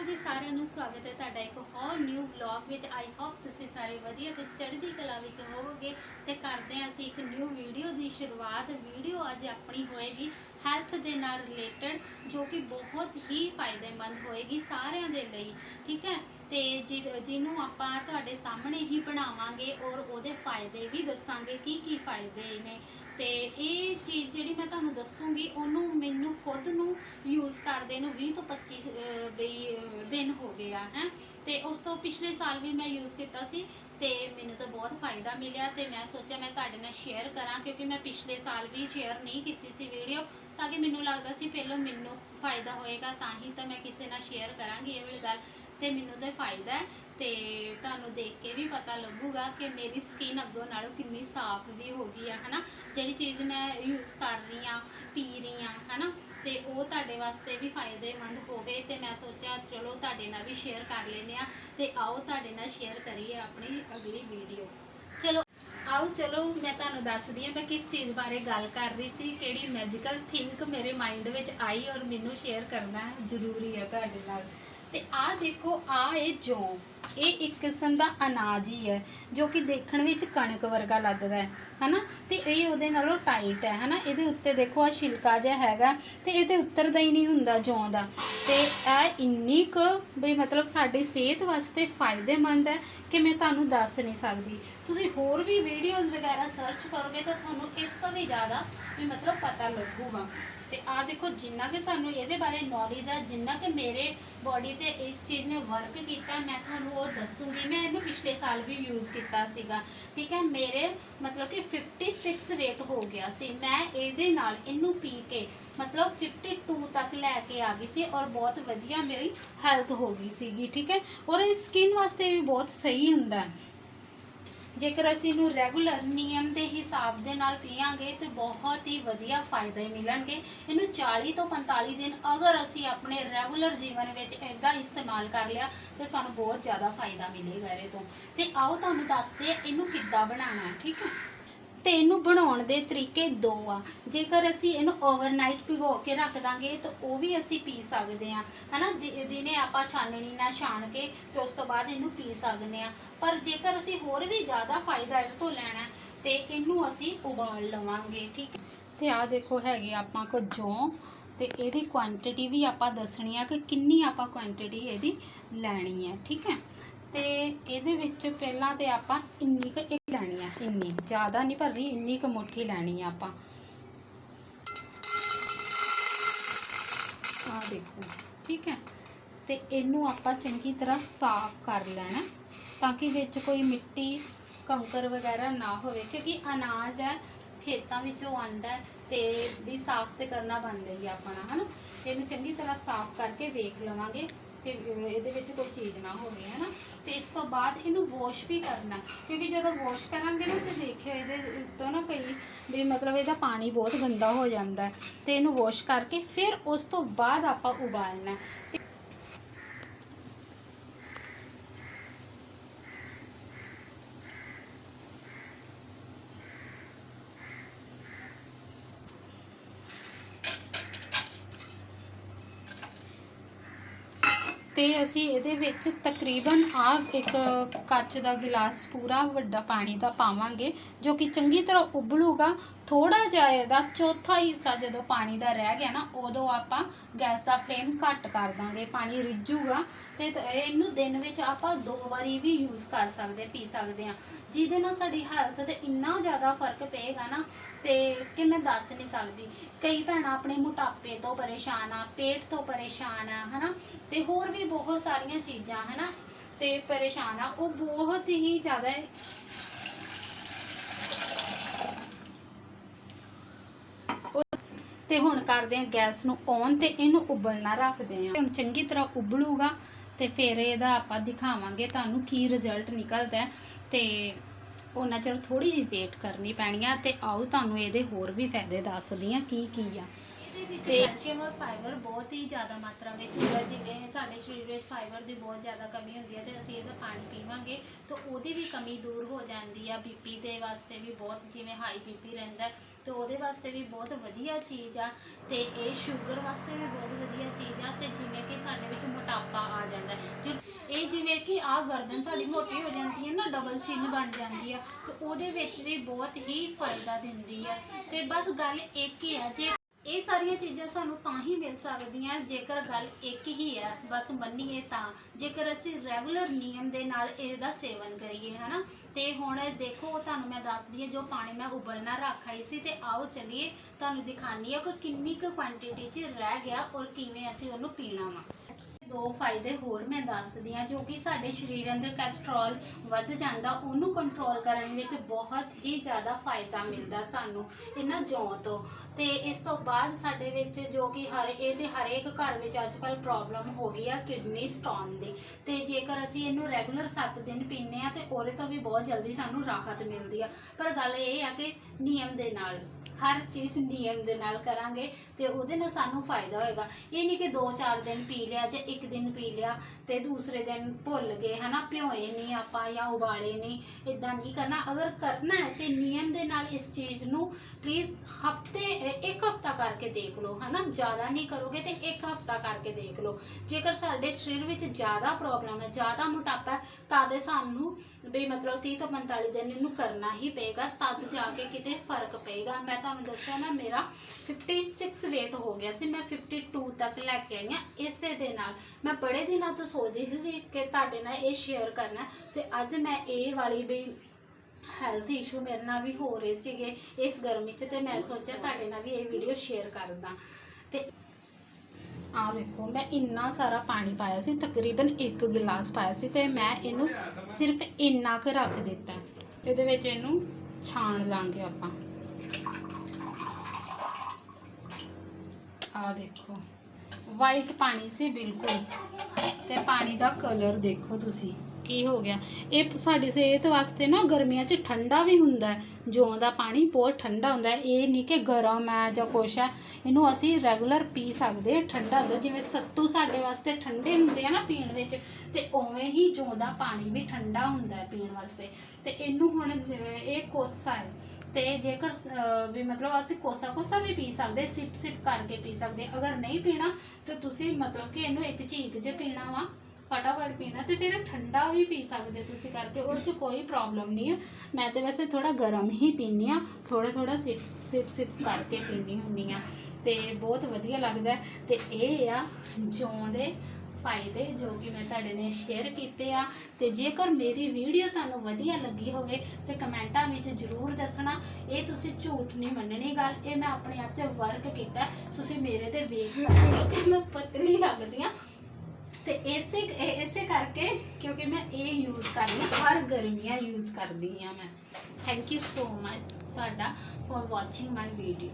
ਅਕਾਲ ਜੀ, ਸਾਰਿਆਂ ਨੂੰ ਸਵਾਗਤ ਹੈ ਤੁਹਾਡਾ ਇੱਕ ਹੋਰ ਨਿਊ ਵਲੌਗ ਵਿੱਚ। ਆਈ ਹੋਪ ਤੁਸੀਂ ਸਾਰੇ ਵਧੀਆ ਤੇ ਚੜ੍ਹਦੀ ਕਲਾ ਵਿੱਚ ਹੋਵੋਗੇ ਤੇ ਕਰਦੇ ਹਾਂ ਅਸੀਂ ਇੱਕ ਨਿਊ ਵੀਡੀਓ ਦੀ ਸ਼ੁਰੂਆਤ। ਵੀਡੀਓ ਅੱਜ ਆਪਣੀ ਹੋਏਗੀ ਹੈਲਥ ਦੇ ਨਾਲ ਰਿਲੇਟਡ ਜੋ ਕਿ ਬਹੁਤ ਹੀ ਫਾਇਦੇਮੰਦ ਹੋਏਗੀ ਸਾਰਿਆਂ ਦੇ ਲਈ, ਠੀਕ ਹੈ? ਤੇ ਜਿ- ਜਿਹਨੂੰ ਆਪਾਂ ਤੁਹਾਡੇ ਸਾਹਮਣੇ ਹੀ ਬਣਾਵਾਂਗੇ ਔਰ ਉਹਦੇ ਫਾਇਦੇ ਵੀ ਦੱਸਾਂਗੇ ਕੀ ਕੀ ਫਾਇਦੇ ਨੇ। ਤੇ ਇਹ ਚੀਜ਼ ਜਿਹੜੀ ਮੈਂ ਤੁਹਾਨੂੰ ਦੱਸੂਗੀ, ਉਹਨੂੰ ਮੈਨੂੰ ਖੁਦ ਨੂੰ ਯੂਜ਼ ਕਰਦੇ ਨੂੰ 20 ਤੋਂ 25 ਵੀ ਦਿਨ ਹੋ ਗਏ ਆ ਹੈ। ਤੇ ਉਸ ਤੋਂ ਪਿਛਲੇ ਸਾਲ ਵੀ ਮੈਂ ਯੂਜ਼ ਕੀਤਾ ਸੀ ਤੇ ਮੈਨੂੰ ਤਾਂ ਬਹੁਤ ਫਾਇਦਾ ਮਿਲਿਆ ਤੇ ਮੈਂ ਸੋਚਿਆ ਮੈਂ ਤੁਹਾਡੇ ਨਾਲ ਸ਼ੇਅਰ ਕਰਾਂ ਕਿਉਂਕਿ ਮੈਂ ਪਿਛਲੇ ਸਾਲ ਵੀ ਸ਼ੇਅਰ ਨਹੀਂ ਕੀਤੀ ਸੀ ਵੀਡੀਓ ਤਾਂ ਕਿ ਮੈਨੂੰ ਲੱਗਦਾ ਸੀ ਪਹਿਲਾਂ ਮੈਨੂੰ ਫਾਇਦਾ ਹੋਏਗਾ ਤਾਂ ਹੀ ਤਾਂ ਮੈਂ ਕਿਸੇ ਨਾਲ ਸ਼ੇਅਰ ਕਰਾਂਗੀ ਇਹ ਵਾਲੀ ਗੱਲ। ਤੇ ਮੈਨੂੰ ਤਾਂ ਫਾਇਦਾ ਹੈ ਤੇ ਤੁਹਾਨੂੰ ਦੇਖ ਕੇ ਵੀ ਪਤਾ ਲੱਗੂਗਾ ਕਿ ਮੇਰੀ ਸਕਿਨ ਅੱਗੋਂ ਨਾਲੋਂ ਕਿੰਨੀ ਸਾਫ਼ ਵੀ ਹੋ ਗਈ ਆ, ਹਨਾ? ਜਿਹੜੀ ਚੀਜ਼ ਮੈਂ ਯੂਜ਼ ਕਰ ਰਹੀ ਆ ਪੀ ਰਹੀ ਆ ਹਨਾ? ਤੇ ਉਹ ਤੁਹਾਡੇ ਵਾਸਤੇ ਵੀ ਫਾਇਦੇਮੰਦ ਹੋਵੇ ਤੇ ਮੈਂ ਸੋਚਿਆ ਚਲੋ ਤੁਹਾਡੇ ਨਾਲ ਵੀ ਸ਼ੇਅਰ ਕਰ ਲੈਂਦੇ ਆ ਤੇ ਆਓ ਤੁਹਾਡੇ ਨਾਲ ਸ਼ੇਅਰ ਕਰੀਏ ਆਪਣੀ ਅਗਲੀ ਵੀਡੀਓ ਚਲੋ, ਆਓ, ਚਲੋ, ਮੈਂ ਤੁਹਾਨੂੰ ਦੱਸਦੀ ਹਾਂ ਮੈਂ ਕਿਸ ਚੀਜ਼ ਬਾਰੇ ਗੱਲ ਕਰ ਰਹੀ ਸੀ, ਕਿਹੜੀ ਮੈਜੀਕਲ ਥਿੰਕ ਮੇਰੇ ਮਾਈਂਡ ਵਿੱਚ ਆਈ ਔਰ ਮੈਨੂੰ ਸ਼ੇਅਰ ਕਰਨਾ ਜ਼ਰੂਰੀ ਹੈ ਤੁਹਾਡੇ ਨਾਲ। ਤੇ ਆਹ ਦੇਖੋ, ਆ ਇਹ ਜੌਂ। ਇਹ ਇੱਕ ਕਿਸਮ ਦਾ ਅਨਾਜ ਹੀ ਹੈ, ਜੋ ਕਿ ਦੇਖਣ ਵਿੱਚ ਕਣਕ ਵਰਗਾ ਲੱਗਦਾ ਹੈ, ਹਨਾ? ਤੇ ਇਹ ਉਹਦੇ ਨਾਲੋਂ ਟਾਈਟ ਹੈ, ਹਨਾ? ਇਹਦੇ ਉੱਤੇ ਦੇਖੋ, ਆ ਛਿਲਕਾ ਜਿਹਾ ਹੈਗਾ ਤੇ ਇਹਦੇ ਉੱਤਰਦਾ ਹੀ ਨਹੀਂ ਹੁੰਦਾ ਜੌਂ ਦਾ। ਤੇ ਇਹ ਇੰਨੀ ਕੁ ਵੀ ਮਤਲਬ ਸਾਡੀ ਸਿਹਤ ਵਾਸਤੇ ਫਾਇਦੇਮੰਦ ਹੈ ਕਿ ਮੈਂ ਤੁਹਾਨੂੰ ਦੱਸ ਨਹੀਂ ਸਕਦੀ। ਤੁਸੀਂ ਹੋਰ ਵੀ ਵੀਡੀਓਜ਼ ਵਗੈਰਾ ਸਰਚ ਕਰੋਗੇ ਤਾਂ ਤੁਹਾਨੂੰ ਇਸ ਤੋਂ ਵੀ ਜ਼ਿਆਦਾ ਵੀ ਮਤਲਬ ਪਤਾ ਲੱਗੂਗਾ। ਤੇ ਆ ਦੇਖੋ, ਜਿੰਨਾ ਕਿ ਸਾਨੂੰ ਇਹਦੇ ਬਾਰੇ ਨੌਲੇਜ ਆ, ਜਿੰਨਾ ਕਿ ਮੇਰੇ ਬੋਡੀ ਤੇ ਇਸ ਚੀਜ਼ ਨੇ ਵਰਕ ਕੀਤਾ, ਮੈਂ ਤੁਹਾਨੂੰ ਉਹ ਦੱਸੂਗੀ। ਮੈਂ ਇਹਨੂੰ ਪਿਛਲੇ ਸਾਲ ਵੀ ਯੂਜ਼ ਕੀਤਾ ਸੀਗਾ, ਠੀਕ ਹੈ? ਮੇਰੇ ਮਤਲਬ ਕਿ 56 weight ਹੋ ਗਿਆ ਸੀ। ਮੈਂ ਇਹਦੇ ਨਾਲ ਇਹਨੂੰ ਪੀ ਕੇ, ਮਤਲਬ 52 ਤੱਕ ਲੈ ਕੇ ਆ ਗਈ ਸੀ ਔਰ ਬਹੁਤ ਵਧੀਆ ਮੇਰੀ ਹੈਲਥ ਹੋ ਗਈ ਸੀਗੀ, ਠੀਕ ਹੈ? ਔਰ ਇਹ ਸਕਿਨ ਵਾਸਤੇ ਵੀ ਬਹੁਤ ਸਹੀ ਹੁੰਦਾ ਹੈ। ਜੇਕਰ ਅਸੀਂ ਇਹਨੂੰ ਰੈਗੂਲਰ ਨਿਯਮ ਦੇ ਹਿਸਾਬ ਦੇ ਨਾਲ ਪੀਵਾਂਗੇ ਤੇ ਬਹੁਤ ਹੀ ਵਧੀਆ ਫਾਇਦੇ ਮਿਲਣਗੇ। ਇਹਨੂੰ 40 ਤੋਂ 45 ਦਿਨ ਅਗਰ ਅਸੀਂ ਆਪਣੇ ਰੈਗੂਲਰ ਜੀਵਨ ਵਿੱਚ ਇਹਦਾ ਇਸਤੇਮਾਲ ਕਰ ਲਿਆ, ਤੇ ਸਾਨੂੰ ਬਹੁਤ ਜ਼ਿਆਦਾ ਫਾਇਦਾ ਮਿਲੇਗਾ ਇਹਦੇ ਤੋਂ। ਤੇ ਆਓ ਤੁਹਾਨੂੰ ਦੱਸਦੇ ਇਹਨੂੰ ਕਿੱਦਾਂ ਬਣਾਉਣਾ, ਠੀਕ ਹੈ? ਤੇ ਇਹਨੂੰ ਬਣਾਉਣ ਦੇ ਤਰੀਕੇ ਦੋ ਆ। ਜੇਕਰ ਅਸੀਂ ਇਹਨੂੰ ਓਵਰਨਾਈਟ ਭਿਗੋ ਕੇ ਰੱਖ ਦਾਂਗੇ ਤਾਂ ਉਹ ਵੀ ਅਸੀਂ ਪੀ ਸਕਦੇ ਆ ਹਨਾ? ਦਿ- ਦਿਨੇ ਆਪਾਂ ਛਾਨਣੀ ਨਾਲ ਛਾਣ ਕੇ ਤੇ ਉਸ ਤੋਂ ਬਾਅਦ ਇਹਨੂੰ ਪੀ ਸਕਦੇ ਆ ਪਰ ਜੇਕਰ ਅਸੀਂ ਹੋਰ ਵੀ ਜ਼ਿਆਦਾ ਫਾਇਦਾ ਇਹ ਤੋਂ ਲੈਣਾ ਹੈ, ਤੇ ਇਹਨੂੰ ਅਸੀਂ ਉਬਾਲ ਲਵਾਂਗੇ ਠੀਕ ਹੈ? ਤੇ ਆ ਦੇਖੋ ਹੈਗੇ ਆਪਾਂ ਕੋ ਜੌਂ ਤੇ ਇਹਦੀ ਕੁਆਂਟੀਟੀ ਵੀ ਆਪਾਂ ਦੱਸਣੀ ਆ ਕਿ ਕਿੰਨੀ ਆਪਾਂ ਕੁਆਂਟੀਟੀ ਇਹਦੀ ਲੈਣੀ ਹੈ ਠੀਕ ਹੈ? ਤੇ ਇਹਦੇ ਵਿੱਚ ਪਹਿਲਾਂ ਤੇ ਆਪਾਂ ਇੰਨੀ ਕੁ ਲੈਣੀ ਆ, ਇੰਨੀ। ਜ਼ਿਆਦਾ ਨਹੀਂ ਭਰਨੀ, ਇੰਨੀ ਕੁ ਮੁੱਠੀ ਲੈਣੀ ਆ ਆਪਾਂ। ਆ ਦੇਖੋ, ਠੀਕ ਹੈ? ਤੇ ਇਹਨੂੰ ਆਪਾਂ ਚੰਗੀ ਤਰ੍ਹਾਂ ਸਾਫ਼ ਕਰ ਲੈਣਾ, ਤਾਂ ਕਿ ਵਿੱਚ ਕੋਈ ਮਿੱਟੀ, ਕੰਕਰ ਵਗੈਰਾ ਨਾ ਹੋਵੇ, ਕਿਉਂਕਿ ਅਨਾਜ ਹੈ, ਖੇਤਾਂ ਵਿੱਚੋਂ ਆਂਦਾ ਤੇ ਵੀ ਸਾਫ਼ ਤੇ ਕਰਨਾ ਬਣਦਾ ਹੀ ਆਪਣਾ, ਹਨਾ? ਇਹਨੂੰ ਚੰਗੀ ਤਰ੍ਹਾਂ ਸਾਫ਼ ਕਰਕੇ ਵੇਖ ਲਵਾਂਗੇ। ਕਿ ਇਹਦੇ ਵਿੱਚ ਕੋਈ ਚੀਜ਼ ਨਾ ਹੋਵੇ ਹੈ ਨਾ ਤੇ ਇਸ ਤੋਂ ਬਾਅਦ ਇਹਨੂੰ ਵਾਸ਼ ਵੀ ਕਰਨਾ। ਕਿਉਂਕਿ ਜਦੋਂ ਵਾਸ਼ ਕਰਾਂਗੇ ਨਾ, ਤੇ ਦੇਖਿਓ ਇਹਦੇ ਤੋਂ ਨਾ ਕਈ ਵੀ ਮਤਲਬ ਇਹਦਾ ਪਾਣੀ ਬਹੁਤ ਗੰਦਾ ਹੋ ਜਾਂਦਾ ਹੈ। ਤੇ ਇਹਨੂੰ ਵਾਸ਼ ਕਰਕੇ ਫਿਰ ਉਸ ਤੋਂ ਬਾਅਦ ਆਪਾਂ ਉਬਾਲਣਾ ਤੇ ਅਸੀਂ ਇਹਦੇ ਵਿੱਚ ਤਕਰੀਬਨ ਆ ਇੱਕ ਕੱਚ ਦਾ ਗਿਲਾਸ ਪੂਰਾ ਵੱਡਾ ਪਾਣੀ ਦਾ ਪਾਵਾਂਗੇ, ਜੋ ਕਿ ਚੰਗੀ ਤਰ੍ਹਾਂ ਉਬਲੂਗਾ। ਥੋੜਾ ਜਿਹਾ ਇਹਦਾ ਚੌਥਾ ਹਿੱਸਾ ਜਦੋਂ ਪਾਣੀ ਦਾ ਰਹਿ ਗਿਆ ਨਾ, ਉਦੋਂ ਆਪਾਂ ਗੈਸ ਦਾ ਫਲੇਮ ਘੱਟ ਕਰ ਦਾਂਗੇ, ਪਾਣੀ ਰਿੱਝੂਗਾ। ਤੇ ਇਹਨੂੰ ਦਿਨ ਵਿੱਚ ਆਪਾਂ ਦੋ ਵਾਰੀ ਵੀ ਯੂਜ਼ ਕਰ ਸਕਦੇ, ਪੀ ਸਕਦੇ ਆ ਜਿਹਦੇ ਨਾਲ ਸਾਡੀ ਹੈਲਥ ਤੇ ਇੰਨਾ ਜ਼ਿਆਦਾ ਫ਼ਰਕ ਪਏਗਾ ਨਾ, ਤੇ ਕਿ ਮੈਂ ਦੱਸ ਨਹੀਂ ਸਕਦੀ। ਕਈ ਭੈਣਾਂ ਆਪਣੇ ਮੋਟਾਪੇ ਤੋਂ ਪਰੇਸ਼ਾਨ ਆ, ਪੇਟ ਤੋਂ ਪਰੇਸ਼ਾਨ ਆ, ਹਨਾ? ਤੇ ਹੋਰ ਵੀ ਬਹੁਤ ਸਾਰੀਆਂ ਚੀਜ਼ਾਂ, ਹਨਾ? ਤੇ ਪਰੇਸ਼ਾਨ ਆ, ਉਹ ਬਹੁਤ ਹੀ ਜ਼ਿਆਦਾ ਤੇ ਹੁਣ ਕਰਦੇ ਆ ਗੈਸ ਨੂੰ ਔਨ ਤੇ ਇਹਨੂੰ ਉਬਲਣਾ ਰੱਖਦੇ ਆ ਹੁਣ ਚੰਗੀ ਤਰ੍ਹਾਂ ਉਬਲੂਗਾ ਤੇ ਫਿਰ ਇਹਦਾ ਆਪਾਂ ਦਿਖਾਵਾਂਗੇ ਤੁਹਾਨੂੰ ਕੀ ਰਿਜ਼ਲਟ ਨਿਕਲਦਾ ਹੈ ਤੇ ਉਹਨਾਂ ਚਿਰ ਥੋੜੀ ਜਿਹੀ ਵੇਟ ਕਰਨੀ ਪੈਣੀ ਆ ਤੇ ਆਓ ਤੁਹਾਨੂੰ ਇਹਦੇ ਹੋਰ ਵੀ ਫਾਇਦੇ ਦੱਸਦੀ ਆ ਕੀ ਕੀ ਆ। ਵਿੱਚ ਤੇ- ਕੈਲਸ਼ੀਅਮ ਔਰ ਫਾਈਬਰ ਬਹੁਤ ਹੀ ਜ਼ਿਆਦਾ ਮਾਤਰਾ ਵਿੱਚ ਹੁੰਦਾ ਜਿਵੇਂ ਸਾਡੇ ਸਰੀਰ ਵਿੱਚ ਫਾਈਬਰ ਦੀ ਬਹੁਤ ਜ਼ਿਆਦਾ ਕਮੀ ਹੁੰਦੀ ਹੈ ਤੇ ਅਸੀਂ ਇਹਦਾ ਪਾਣੀ ਪੀਵਾਂਗੇ ਤਾਂ ਉਹਦੀ ਵੀ ਕਮੀ ਦੂਰ ਹੋ ਜਾਂਦੀ ਆ ਬੀਪੀ ਦੇ ਵਾਸਤੇ ਵੀ ਬਹੁਤ ਜਿਵੇਂ ਹਾਈ ਬੀਪੀ ਰਹਿੰਦਾ ਹੈ, ਤੇ ਉਹਦੇ ਵਾਸਤੇ ਵੀ ਬਹੁਤ ਵਧੀਆ ਚੀਜ਼ ਆ ਤੇ ਇਹ ਸ਼ੂਗਰ ਵਾਸਤੇ ਵੀ ਬਹੁਤ ਵਧੀਆ ਚੀਜ਼ ਆ ਤੇ ਜਿਵੇਂ ਕਿ ਸਾਡੇ ਵਿੱਚ ਮੋਟਾਪਾ ਆ ਜਾਂਦਾ ਕਿ ਆ ਗਰਦਨ ਸਾਡੀ ਮੋਟੀ ਹੋ ਜਾਂਦੀ ਹੈ ਨਾ ਡਬਲ ਚਿੰਨ ਬਣ ਜਾਂਦੀ ਆ ਤੇ ਉਹਦੇ ਵਿੱਚ ਵੀ ਬਹੁਤ ਹੀ ਫਾਇਦਾ ਦਿੰਦੀ ਆ। ਤੇ ਬਸ ਗੱਲ ਇੱਕ ਹੀ ਆ ਜੇ ਇਹ ਸਾਰੀਆਂ ਚੀਜ਼ਾਂ ਸਾਨੂੰ ਤਾਂ ਹੀ ਮਿਲ ਸਕਦੀਆਂ ਜੇਕਰ ਗੱਲ ਇੱਕ ਹੀ ਹੈ ਬਸ ਮੰਨੀਏ ਤਾਂ। ਜੇਕਰ ਅਸੀਂ ਰੈਗੂਲਰ ਨਿਯਮ ਦੇ ਨਾਲ ਇਹਦਾ ਸੇਵਨ ਕਰੀਏ, ਹਨਾ? ਤੇ ਹੁਣ ਦੇਖੋ, ਤੁਹਾਨੂੰ ਮੈਂ ਦੱਸਦੀ ਹਾਂ ਜੋ ਪਾਣੀ ਮੈਂ ਉਬਲਣਾ ਰੱਖ ਆਈ ਸੀ ਤੇ ਆਓ ਚਲਿਏ। ਤੁਹਾਨੂੰ ਦਿਖਾਣੀ ਆ ਕਿ ਕਿੰਨੀ ਕੁ ਕੁਆਂਟੀਟੀ 'ਚ ਰਹਿ ਗਿਆ ਔਰ ਕਿਵੇਂ ਅਸੀਂ ਉਹਨੂੰ ਪੀਣਾ ਵਾ। ਦੋ ਫਾਇਦੇ ਹੋਰ ਮੈਂ ਦੱਸਦੀ ਹਾਂ, ਜੋ ਕਿ ਸਾਡੇ ਸਰੀਰ ਅੰਦਰ ਕੋਲੇਸਟ੍ਰੋਲ ਵੱਧ ਜਾਂਦਾ, ਉਹਨੂੰ ਕੰਟਰੋਲ ਕਰਨ ਵਿੱਚ ਬਹੁਤ ਹੀ ਜ਼ਿਆਦਾ ਫਾਇਦਾ ਮਿਲਦਾ ਸਾਨੂੰ ਇਹਨਾਂ ਜੌਂ ਤੋਂ। ਤੇ ਇਸ ਤੋਂ ਬਾਅਦ ਸਾਡੇ ਵਿੱਚ ਜੋ ਕਿ ਹਰ, ਇਹ ਤੇ ਹਰੇਕ ਘਰ ਵਿੱਚ ਅੱਜ ਅੱਜਕੱਲ ਪ੍ਰੋਬਲਮ ਹੋ ਗਈ ਆ ਕਿਡਨੀ ਸਟੋਨ ਦੀ। ਤੇ ਜੇਕਰ ਅਸੀਂ ਇਹਨੂੰ ਰੈਗੂਲਰ 7 ਦਿਨ ਪੀਂਦੇ ਆ ਤੇ ਉਹਦੇ ਤੋਂ ਵੀ ਬਹੁਤ ਜਲਦੀ ਸਾਨੂੰ ਰਾਹਤ ਮਿਲਦੀ ਆ। ਪਰ ਗੱਲ ਇਹ ਆ ਕਿ ਨਿਯਮ ਦੇ ਨਾਲ, ਹਰ ਚੀਜ਼ ਨਿਯਮ ਦੇ ਨਾਲ ਕਰਾਂਗੇ ਤੇ ਉਹਦੇ ਨਾਲ ਸਾਨੂੰ ਫਾਇਦਾ ਹੋਏਗਾ। ਇਹ ਨਹੀਂ ਕਿ 2-4 ਦਿਨ ਪੀ ਲਿਆ ਜਾਂ ਇੱਕ ਦਿਨ ਪੀ ਲਿਆ ਤੇ ਦੂਸਰੇ ਦਿਨ ਭੁੱਲ ਗਏ, ਹਨਾ? ਭਿਓਏ ਨਹੀਂ ਆਪਾਂ ਜਾਂ ਉਬਾਲੇ ਨਹੀਂ ਇਦਾਂ ਨਹੀਂ ਕਰਨਾ। ਅਗਰ ਕਰਨਾ ਹੈ ਤੇ ਨਿਯਮ ਦੇ ਨਾਲ ਇਸ ਚੀਜ਼ ਨੂੰ ਪਲੀਜ਼ ਹਫ਼ਤੇ, ਇੱਕ ਹਫਤਾ ਕਰਕੇ ਦੇਖ ਲਓ, ਹਨਾ? ਜ਼ਿਆਦਾ ਨਹੀਂ ਕਰੋਗੇ ਤੇ ਇੱਕ ਹਫਤਾ ਕਰਕੇ ਦੇਖ ਲਓ। ਜੇਕਰ ਸਾਡੇ ਸਰੀਰ ਵਿੱਚ ਜ਼ਿਆਦਾ ਪ੍ਰੋਬਲਮ ਹੈ, ਜ਼ਿਆਦਾ ਮੋਟਾਪਾ ਹੈ ਤਾਂ ਸਾਨੂੰ ਵੀ ਮਤਲਬ 30 ਤੋਂ 45 ਦਿਨ ਇਹਨੂੰ ਕਰਨਾ ਹੀ ਪਏਗਾ, ਤਦ ਜਾ ਕੇ ਕਿਤੇ ਫ਼ਰਕ ਪਏਗਾ। ਮੈਂ ਤੁਹਾਨੂੰ ਦੱਸਿਆ ਨਾ, ਮੇਰਾ 56 weight ਹੋ ਗਿਆ ਸੀ, ਮੈਂ 52 ਤੱਕ ਲੈ ਕੇ ਆਈ ਹਾਂ, ਇਸੇ ਦੇ ਨਾਲ। ਮੈਂ ਬੜੇ ਦਿਨਾਂ ਤੋਂ ਸੋਚਦੀ ਸੀ ਕਿ ਤੁਹਾਡੇ ਨਾਲ ਇਹ ਸ਼ੇਅਰ ਕਰਨਾ ਤੇ ਅੱਜ ਮੈਂ ਇਹ ਵਾਲੀ ਵੀ ਹੈਲਥ ਇਸ਼ੂ ਮੇਰੇ ਨਾਲ ਵੀ ਹੋ ਰਹੇ ਸੀਗੇ ਇਸ ਗਰਮੀ 'ਚ ਤੇ ਮੈਂ ਸੋਚਿਆ ਤੁਹਾਡੇ ਨਾਲ ਵੀ ਇਹ ਵੀਡੀਓ ਸ਼ੇਅਰ ਕਰਦਾ ਤੇ ਆ ਦੇਖੋ ਮੈਂ ਇੰਨਾ ਸਾਰਾ ਪਾਣੀ ਪਾਇਆ ਸੀ, ਤਕਰੀਬਨ 1 ਗਿਲਾਸ ਪਾਇਆ ਸੀ ਤੇ ਮੈਂ ਇਹਨੂੰ ਸਿਰਫ ਇੰਨਾ ਕੁ ਰੱਖ ਦਿੱਤਾ। ਇਹਦੇ ਵਿੱਚ ਇਹਨੂੰ ਛਾਣ ਲਾਂਗੇ ਆਪਾਂ। ਆ ਦੇਖੋ। ਵਾਈਟ ਪਾਣੀ ਸੀ, ਬਿਲਕੁਲ। ਤੇ ਪਾਣੀ ਦਾ ਕਲਰ ਦੇਖੋ ਤੁਸੀਂ, ਕੀ ਹੋ ਗਿਆ। ਇਹ ਸਾਡੀ ਸਿਹਤ ਵਾਸਤੇ ਨਾ ਗਰਮੀਆਂ 'ਚ ਠੰਡਾ ਵੀ ਹੁੰਦਾ ਹੈ। ਜੌਂ ਦਾ ਪਾਣੀ ਬਹੁਤ ਠੰਡਾ ਹੁੰਦਾ ਇਹ ਨਹੀਂ ਕਿ ਗਰਮ ਹੈ ਜਾਂ ਕੁਛ ਹੈ। ਇਹਨੂੰ ਅਸੀਂ ਰੈਗੂਲਰ ਪੀ ਸਕਦੇ ਹਾਂ, ਠੰਡਾ ਹੁੰਦਾ ਜਿਵੇਂ ਸੱਤੂ ਸਾਡੇ ਵਾਸਤੇ ਠੰਡੇ ਹੁੰਦੇ ਆ ਨਾ ਪੀਣ ਵਿੱਚ, ਤੇ ਉਵੇਂ ਹੀ ਜੌਂ ਦਾ ਪਾਣੀ ਵੀ ਠੰਡਾ ਹੁੰਦਾ ਪੀਣ ਵਾਸਤੇ। ਤੇ ਇਹਨੂੰ ਹੁਣ ਇਹ ਕੋਸਾ ਹੈ। ਤੇ ਜੇਕਰ ਵੀ ਮਤਲਬ ਅਸੀਂ ਕੋਸਾ ਕੋਸਾ ਵੀ ਪੀ ਸਕਦੇ, ਸਿਪ ਸਿਪ ਕਰਕੇ ਪੀ ਸਕਦੇ, ਅਗਰ ਨਹੀਂ ਪੀਣਾ, ਤੇ ਤੁਸੀਂ ਮਤਲਬ ਕਿ ਇਹਨੂੰ ਇੱਕ ਝੀਕ 'ਚ ਪੀਣਾ ਵਾ, ਫਟਾਫਟ ਪੀਣਾ, ਤੇ ਫਿਰ ਠੰਡਾ ਵੀ ਪੀ ਸਕਦੇ ਤੁਸੀਂ ਕਰਕੇ, ਉਹਦੇ 'ਚ ਕੋਈ ਪ੍ਰੋਬਲਮ ਨਹੀਂ ਹੈ। ਮੈਂ ਤੇ ਵੈਸੇ ਥੋੜਾ ਗਰਮ ਹੀ ਪੀਨੀ ਆ ਥੋੜਾ ਥੋੜਾ ਸਿਪ ਸਿਪ ਸਿਪ ਕਰਕੇ ਪੀਨੀ ਹੁੰਦੀ ਆ ਤੇ ਬਹੁਤ ਵਧੀਆ ਲੱਗਦਾ ਹੈ। ਤੇ ਇਹ ਆ ਜੌਂ ਦੇ ਫਾਇਦੇ ਜੋ ਕਿ ਮੈਂ ਤੁਹਾਡੇ ਨੇ ਸ਼ੇਅਰ ਕੀਤੇ ਆ ਤੇ ਜੇਕਰ ਮੇਰੀ ਵੀਡੀਓ ਤੁਹਾਨੂੰ ਵਧੀਆ ਲੱਗੀ ਹੋਵੇ ਤੇ ਕਮੈਂਟਾਂ ਵਿੱਚ ਜਰੂਰ ਦੱਸਣਾ। ਇਹ ਤੁਸੀਂ ਝੂਠ ਨਹੀਂ ਮੰਨਣੀ ਗੱਲ, ਇਹ ਮੈਂ ਆਪਣੇ ਆਪ ਤੇ ਵਰਕ ਕੀਤਾ। ਤੁਸੀਂ ਮੇਰੇ ਤੇ ਵੇਖ ਸਕਦੇ ਹੋ ਕਿ ਮੈਂ ਪਤਲੀ ਲੱਗਦੀ ਆ ਤੇ ਇਸੇ ਇਸੇ ਕਰਕੇ ਕਿਉਂਕਿ ਮੈਂ ਇਹ ਯੂਜ਼ ਕਰਦੀ ਹਾਂ, ਹਰ ਗਰਮੀਆਂ ਯੂਜ਼ ਕਰਦੀ ਹਾਂ ਮੈਂ। ਥੈਂਕ ਯੂ ਸੋ ਮਚ ਤੁਹਾਡਾ ਫॉर ਵਾਚਿੰਗ ਮਾਈ ਵੀਡੀਓ